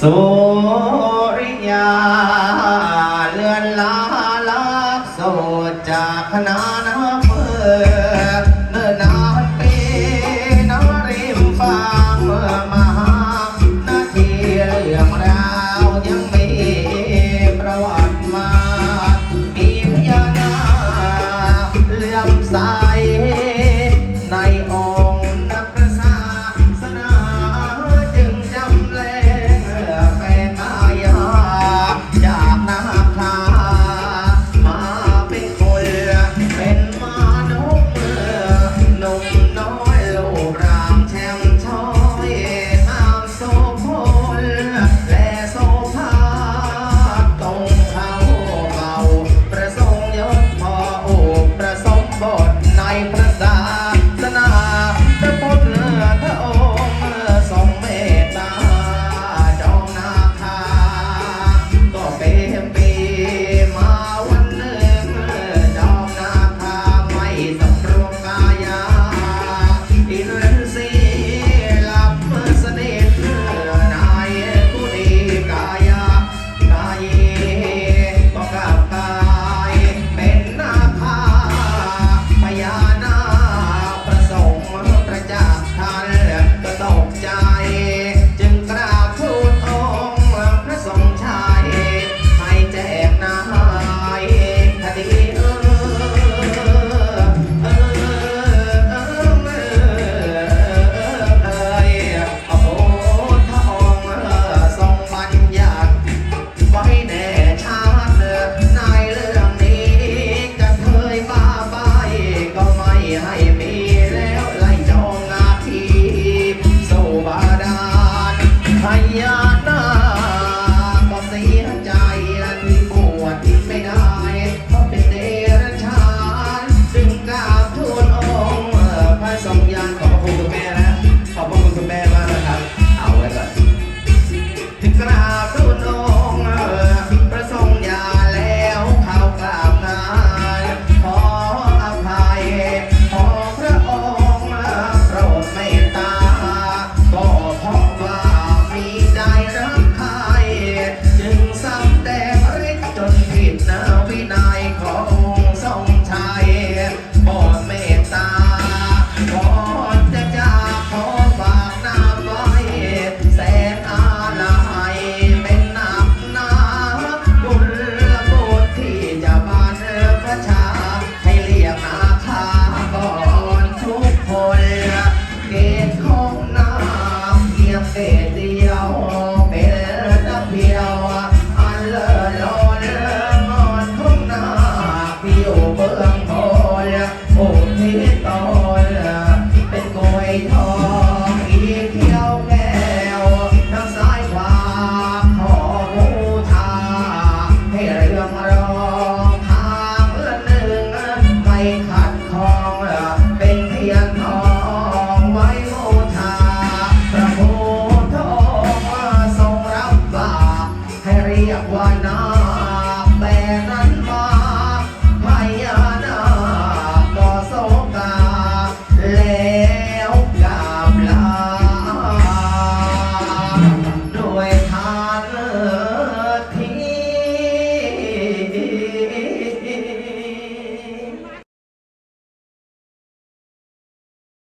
สุริยาเลือนลาลักโสดจากคณะนาเพื่อเนินนานปีนริมฟ้งเมื่อมหานาทีเรื่องราวยังมีประวัติมา มีพญานาเลื่อมใส heart.